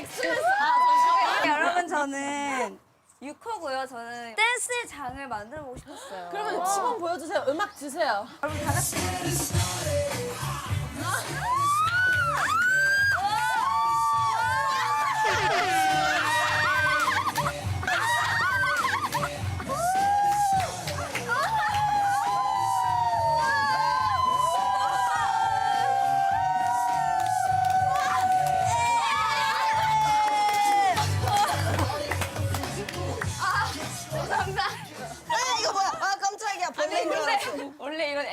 엑스맨스. 아, 여러분 저는 6호고요. 저는 댄스의 장을 만들어 보고 싶었어요. 그러면 지금 보여주세요. 음악 주세요. 여러분 다 같이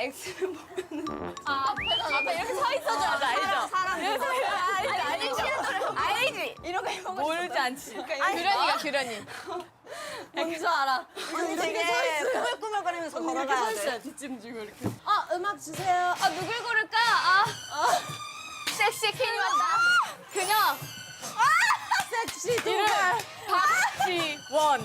원래 이런 엑스맨 보면 아, 앞에, 앞에 이렇게 서 있어줘야지, 알죠? 사람 이렇게 서 있어야지, 알죠? 알지? 이렇게 해보고 모르지 않지. 규련이가 규련이. 뭔지 알아. 아니 되게 꾸물꾸물거리면서 서 걸어가야 돼. 뒷짐 지고 이렇게. 아, 음악 주세요. 아 누굴 고를까? 아 섹시 퀸이 왔다. 그녀 섹시 이름 박지원.